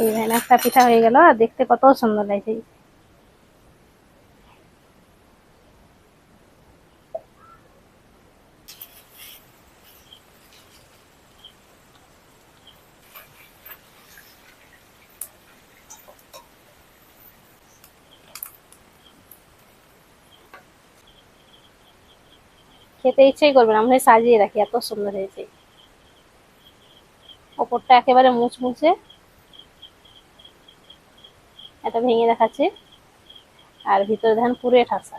এই একটা পিঠা হয়ে গেল, আর দেখতে কত সুন্দর লাগছে। খেতে ইচ্ছেই করবে না আমরা সাজিয়ে রাখি, এত সুন্দর হয়েছে। ওপরটা একেবারে মুচমুচে। এটা ভেঙে দেখাচ্ছি। আর ভিতরে ধান পুরে ঠাসা।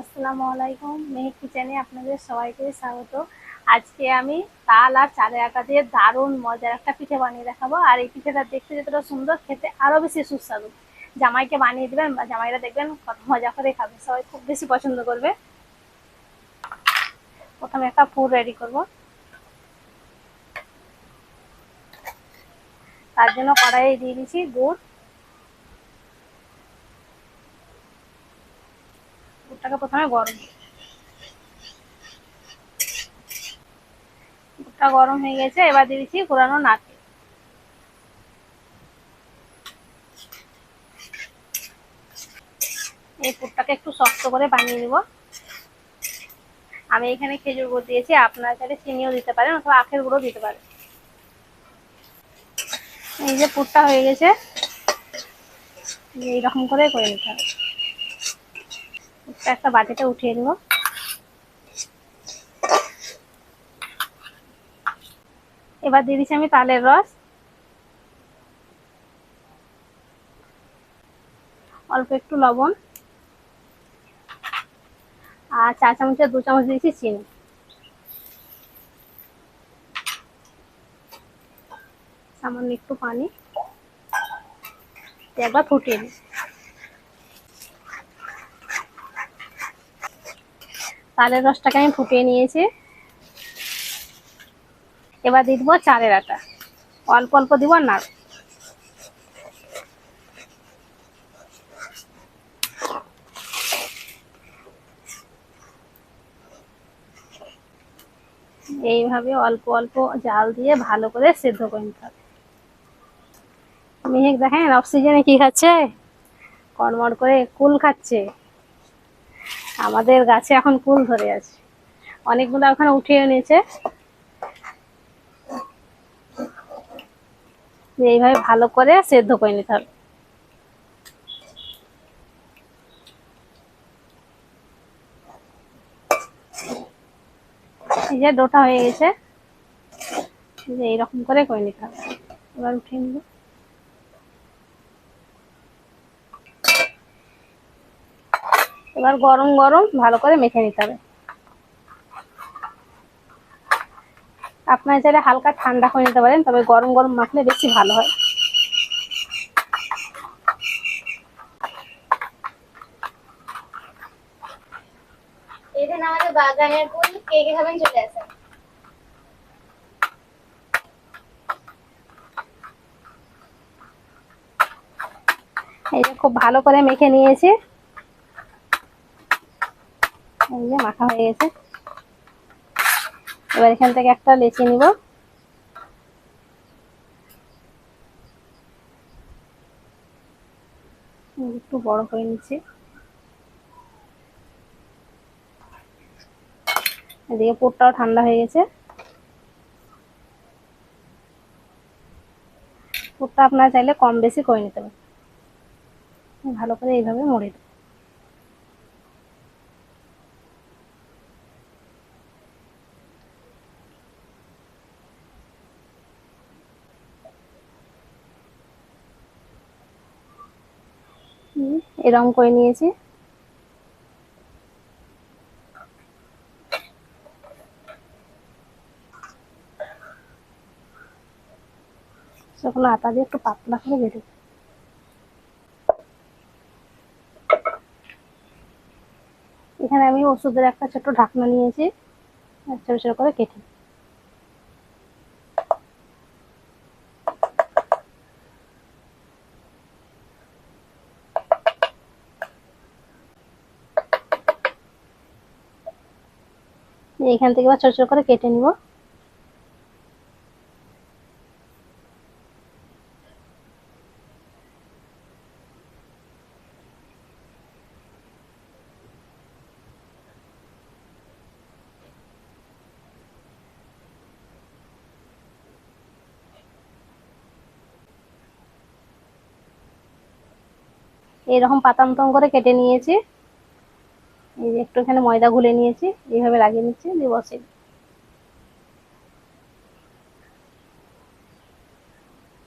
আসসালামু আলাইকুম, মেহেক কিচেনে আপনাদের সবাইকে স্বাগত। আজকে আমি তাল আর চালের আটা দিয়ে দারুণ মজার একটা পিঠে বানিয়ে দেখাবো। আর এই পিঠেটা দেখতে যতটা সুন্দর, খেতে আরও বেশি সুস্বাদু। জামাইকে বানিয়ে দেবেন বা জামাইরা দেখবেন কত মজা করে খাবে, সবাই খুব বেশি পছন্দ করবে। প্রথমে একটা পুর রেডি করব। তার জন্য কড়াইয়ে দিয়ে দিচ্ছি গুড়। গুড়টাকে প্রথমে গরম। গুড়টা গরম হয়ে গেছে, এবার দিয়ে দিচ্ছি কোরানো নারকেল এই পুরটাকে একটু শক্ত করে বানিয়ে নিব। আমি এখানে খেজুর গুড় দিয়েছি, আপনারা চাইলে চিনিও দিতে পারেন অথবা আখের গুঁড়ো দিতে পারেন। এই যে পুরটা হয়ে গেছে, এইরকম করে করে নিতে হবে। একটা বাটিতে উঠিয়ে নেব। এবার দিয়ে দিচ্ছি আমি তালের রস। অল্প একটু লবণ। আর চা চামচের দু চামচ দিয়েছি চিনি। সামান্য একটু পানি। একবার ফুটিয়ে দিই তালের রসটাকে আমি ফুটিয়ে নিয়েছি। এবার দিয়ে দিব চালের আটা। অল্প অল্প দিব না এইভাবে অল্প অল্প জাল দিয়ে ভালো করে সেদ্ধ করে নিতে হবে। মেহেক, দেখেন অক্সিজেনে কি খাচ্ছে? কড়মড় করে কুল খাচ্ছে। আমাদের গাছে এখন কুল ধরে আছে। অনেকগুলো ওখানে উঠিয়ে নিয়েছে এইভাবে ভালো করে সেদ্ধ করে নিতে হবে। এই যে ডোটা হয়ে গেছে। এইরকম করে করে নিতে হবে। এবার উঠিয়ে নিব। এবার গরম গরম ভালো করে মেখে নিতে হবে। আপনারা চাইলে হালকা ঠান্ডা করে নিতে পারেন তবে গরম গরম মাখলে বেশি ভালো হয়। আমাদের বাগানের ফুল কে কে খাবেন চলে আসেন। এই খুব ভালো করে মেখে নিয়েছি। যে মাখা হয়ে গেছে। এবার এখান থেকে একটা লেচি নিব। একটু বড় করে নিচ্ছি। এদিকে পুরটাও ঠান্ডা হয়ে গেছে। পুরটা আপনারা চাইলে কম বেশি করে নিতে পারেন। ভালো করে এইভাবে মুড়ে দেব এরকম করে নিয়েছি। সেগুলো আটা দিয়ে একটু পাতলা করে বেঁধে এখানে আমি ওষুধের একটা ছোট ঢাকনা নিয়েছি। ছোট ছোট করে কেটে এখান থেকে আবার ছোট ছোট করে কেটে নিব। এরকম পাতান্তম করে কেটে নিয়েছি। এই যে একটু এখানে ময়দা গুলে নিয়েছি, এইভাবে লাগিয়ে নিচ্ছি, দিয়ে বসে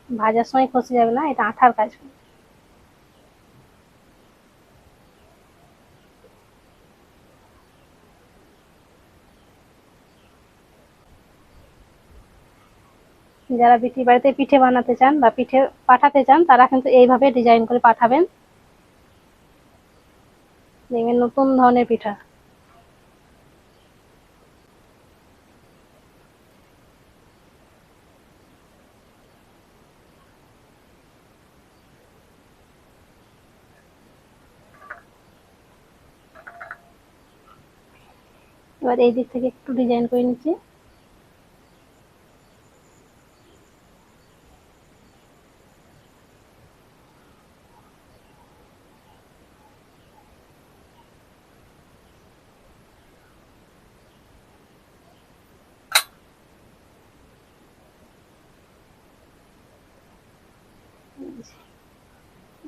ভাজার সময় খসে যাবে না, এটা আঠার কাজ। যারা বিটির বাড়িতে পিঠে বানাতে চান বা পিঠে পাঠাতে চান, তারা কিন্তু এইভাবে ডিজাইন করে পাঠাবেন। নতুন ধরনের পিঠা। এবার এই দিক থেকে একটু ডিজাইন করে নিচ্ছি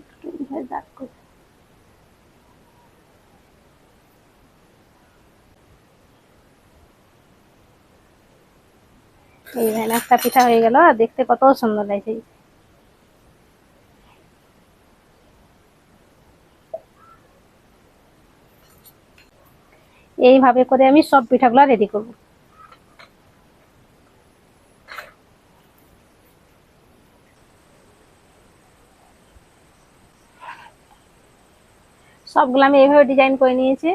একটু এইভাবে দাগ করে। একটা পিঠা হয়ে গেল, আর দেখতে কত সুন্দর লাগছে। এইভাবে করে আমি সব পিঠাগুলো রেডি করব। সবগুলো আমি এইভাবে ডিজাইন করে নিয়েছি।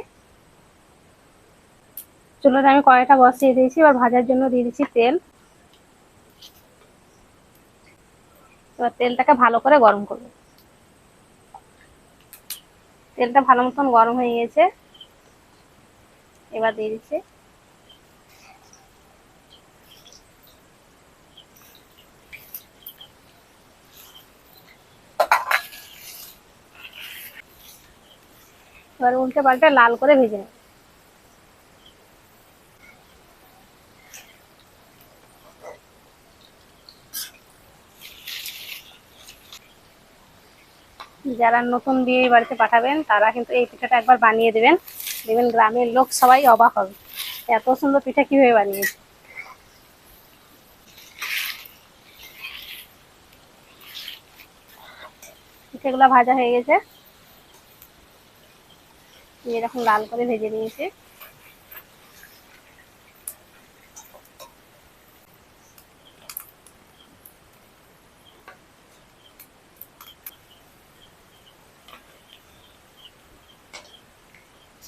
চুলোটা আমি কড়াইটা বসিয়ে দিয়েছি, এবার ভাজার জন্য দিয়ে দিচ্ছি তেল। এবার তেলটাকে ভালো করে গরম করব। তেলটা ভালো মতন গরম হয়ে গেছে। এবার দিয়ে দিচ্ছি এবার উল্টে পাল্টে লাল করে ভেজে নেব। যারা নতুন বিয়ে বাড়িতে পাঠাবেন, তারা কিন্তু এই পিঠাটা একবার বানিয়ে দেবেন। দেখবেন গ্রামের লোক সবাই অবাক হবে এত সুন্দর পিঠা কীভাবে বানিয়েছে। পিঠেগুলো ভাজা হয়ে গেছে। এরকম লাল করে ভেজে নিয়েছি।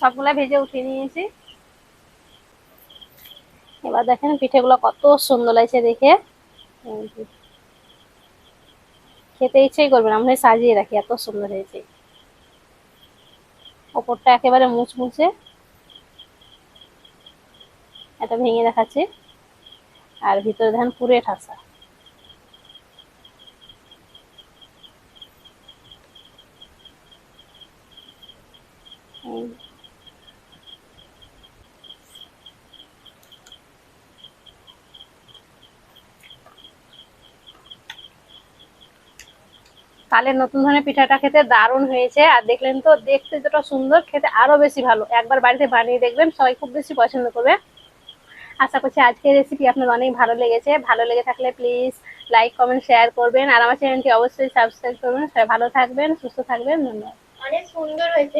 সবগুলা ভেজে উঠিয়ে নিয়েছি। এবার দেখেন পিঠেগুলো কত সুন্দর লাগছে দেখে। খেতে ইচ্ছেই করবে না, আমরা সাজিয়ে রাখি, এত সুন্দর হয়েছে। ওপরটা একেবারে মুচমুচে এটা ভেঙে দেখাচ্ছি। আর ভিতরে ধান পুরে ঠাসা। কালের নতুন ধরনের পিঠাটা খেতে দারুণ হয়েছে। আর দেখলেন তো, দেখতে যতটা সুন্দর, খেতে আরও বেশি ভালো। একবার বাড়িতে বানিয়ে দেখবেন, সবাই খুব বেশি পছন্দ করবে। আশা করছি আজকের রেসিপি আপনার অনেক ভালো লেগেছে। ভালো লেগে থাকলে প্লিজ লাইক কমেন্ট শেয়ার করবেন। আর আমার চ্যানেলটি অবশ্যই সাবস্ক্রাইব করবেন। সবাই ভালো থাকবেন, সুস্থ থাকবেন। ধন্যবাদ। অনেক সুন্দর হয়েছে